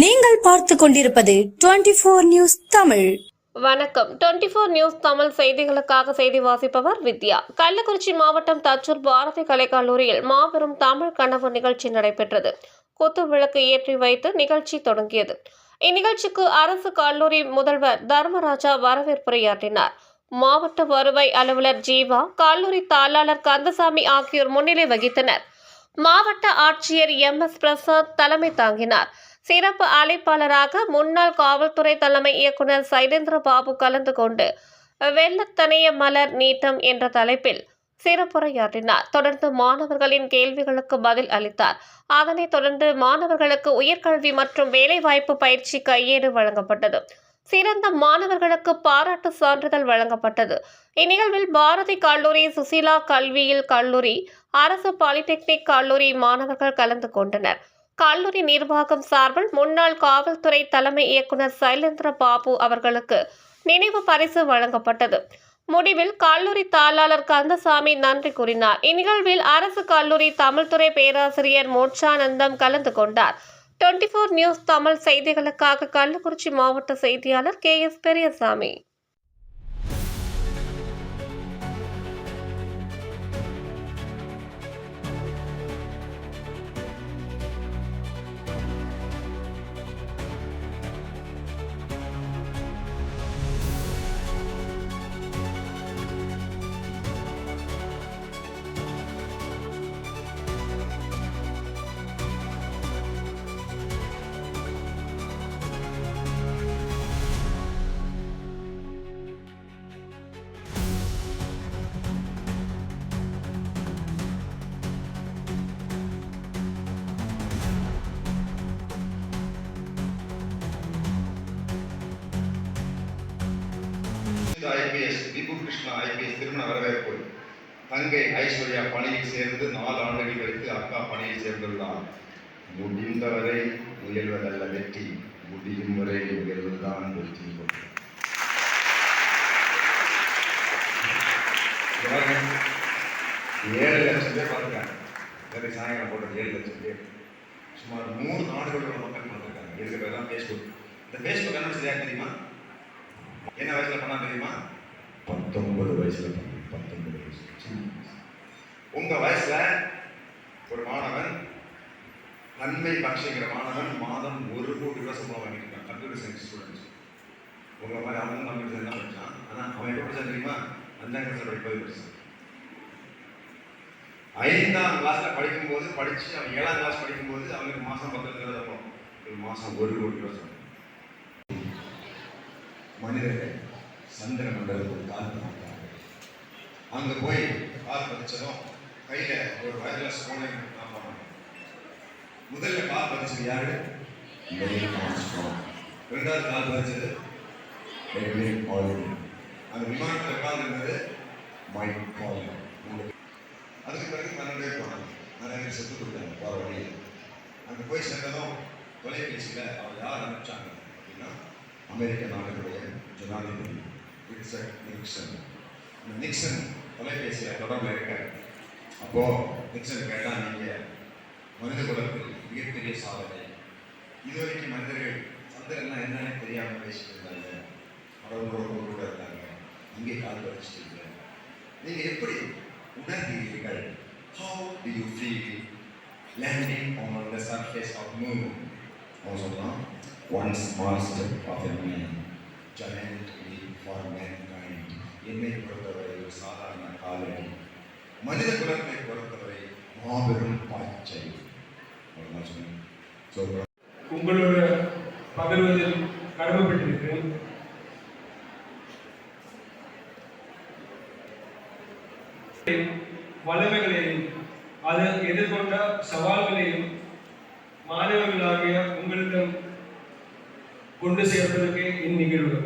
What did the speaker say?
நீங்கள் பார்த்து கொண்டிருப்பது டுவெண்டி போர் நியூஸ் தமிழ். வணக்கம். டுவெண்டி ஃபோர் நியூஸ் தமிழ் செய்திகளுக்காக செய்தி வாசிப்பவர் வித்யா. கள்ளக்குறிச்சி மாவட்டம் தச்சூர் பாரதி கலைக்கல்லூரியில் மாபெரும் தமிழ் கனவு நிகழ்ச்சி நடைபெற்றது. குத்து விளக்கு ஏற்றி வைத்து நிகழ்ச்சி தொடங்கியது. இந்நிகழ்ச்சிக்கு அரசு கல்லூரி முதல்வர் தர்மராஜா வரவேற்புரையாற்றினார். மாவட்ட வருவாய் அலுவலர் ஜீவா கல்லூரி தாளாளர் கந்தசாமி ஆகியோர் முன்னிலை வகித்தனர். மாவட்ட ஆட்சியர் எம் எஸ் பிரசாத் தலைமை தாங்கினார். சிறப்பு அழைப்பாளராக முன்னாள் காவல்துறை தலைமை இயக்குனர் சைலேந்திர பாபு கலந்து கொண்டு வெள்ளத்தனைய மலர் நீட்டம் என்ற தலைப்பில் சிறப்புரையாற்றினார். தொடர்ந்து மாணவர்களின் கேள்விகளுக்கு பதில் அளித்தார். அதனைத் தொடர்ந்து மாணவர்களுக்கு உயர்கல்வி மற்றும் வேலைவாய்ப்பு பயிற்சி கையேடு வழங்கப்பட்டது. சிறந்த மாணவர்களுக்கு பாராட்டு சான்றிதழ் வழங்கப்பட்டது. இந்நிகழ்வில் பாரதி கல்லூரி சுசீலா கல்வியில் கல்லூரி அரசு பாலிடெக்னிக் கல்லூரி மாணவர்கள் கலந்து கொண்டனர். கல்லூரி நிர்வாகம் சார்பில் முன்னாள் காவல்துறை தலைமை இயக்குனர் சைலேந்திர பாபு அவர்களுக்கு நினைவு பரிசு வழங்கப்பட்டது. முடிவில் கல்லூரி தாளாளர் கந்தசாமி நன்றி கூறினார். இந்நிகழ்வில் அரசு கல்லூரி தமிழ்துறை பேராசிரியர் மோட்சானந்தம் கலந்து கொண்டார். டுவெண்டி ஃபோர் நியூஸ் தமிழ் செய்திகளுக்காக கள்ளக்குறிச்சி மாவட்ட செய்தியாளர் K S Periyasamy. IPS Deepu Krishna IPS திருமண வரவேற்பு. தங்கை ஐஸ்வர்யா பணியில் சேர்ந்து நாலு ஆண்டுகள் கழித்து அக்கா பணியில் சேர்ந்துள்ளார். முடிந்தவரை முயல்வதல்ல வெற்றி முடியும் வரை முயல்வதுதான் வெற்றி. ஏழு லட்சம் பேர் பார்த்துருக்காங்க. வேறு சாயங்காலம் போட்டது ஏழு லட்சம் பேர். சுமார் நூறு நாடுகளோட மக்கள் பார்த்துருக்காங்க. இருக்கிறது தான் ஃபேஸ்புக் இந்த ஃபேஸ்புக் என்ன தெரியுமா? என்ன வயசுல பண்ணா தெரியுமா? பத்தொன்பது வயசுல பண்ண. பத்தொன்பது வயசு. உங்க வயசுல ஒரு மாணவன் நன்மை பக்ஷங்கிற மாணவன் மாதம் ஒரு கோடி ரூபாய் சம்பளம் வாங்கியிருக்கான். கம்ப்யூட்டர் சயின்ஸ் ஸ்டூடெண்ட்ஸ் உங்களை மாதிரி அவனும் கம்ப்யூட்டர் சயின்ஸ் தான் படிச்சான். ஆனா அவன் எப்படி படிச்சான் தெரியுமா? அஞ்சாம் கிளாஸ்ல படிப்பது படிச்சான். ஐந்தாம் கிளாஸ்ல படிக்கும்போது படிச்சு அவன் ஏழாம் கிளாஸ் படிக்கும்போது அவனுக்கு லட்சம் சம்பளம். ஒரு மாசம் ஒரு கோடி ரூபாய் மனிதர்கள் சந்திர மண்டலத்துக்கு கால் பதித்தார்கள் அங்க போய் கால் பதிச்சதும் கையில ஒரு வயர்லெஸ் போனை நான் போனேன் முதல்ல கால் பதிச்சது யாரு. ரெண்டாவது கால் பதிச்சது? அந்த விமானத்தில் உட்கார்ந்திருந்தது மைக் பால் அதுக்கு பிறகு பன்னெண்டு பேர் போனாங்க. நிறைய பேர் செத்து கொடுத்தாங்க போகிற வழியில். அங்கே போய் சேர்ந்ததும் தொலைபேசியில் அவர் யார் அனுப்பிச்சாங்க அப்படின்னா அமெரிக்க நாடுகளுடைய ஜனாதிபதி ரிச்சர்ட் நிக்சன். அந்த நிக்சன் தொலைபேசியில் தொடர்பில் இருக்கார். அப்போது நிக்சன் கேட்டால் நீங்கள் மனித குலத்தில் மிகப்பெரிய சாதனை. இதுவரைக்கும் மனிதர்கள் சந்திரன்னா என்னன்னு தெரியாமல் பேசிட்டு இருந்தாங்க. கடவுளோட கூட இருந்தாங்க. இங்கே கால் வச்சுட்டு நீங்கள் எப்படி உணர்கிறீர்கள் how do you feel landing on the surface of moon அவன் சொல்றான் one small step of a man giant leap for mankind. என்னை பொறுத்தவரை ஒரு சாதாரண காலடி. மனித குலத்தை பொறுத்தவரை மாபெரும் பாய்ச்சல் அவ்வளவுதான் சொன்னேன். So, உங்களோட பகிர்வதில் கடமைப்பட்டிருக்கிறேன். வல்லமைகளையும் அது எதிர்கொண்ட சவால்களையும் மாணவர்களாகிய உங்களிடம் கொண்டு சேர்ப்பதற்கு இந்நிகழ்வு.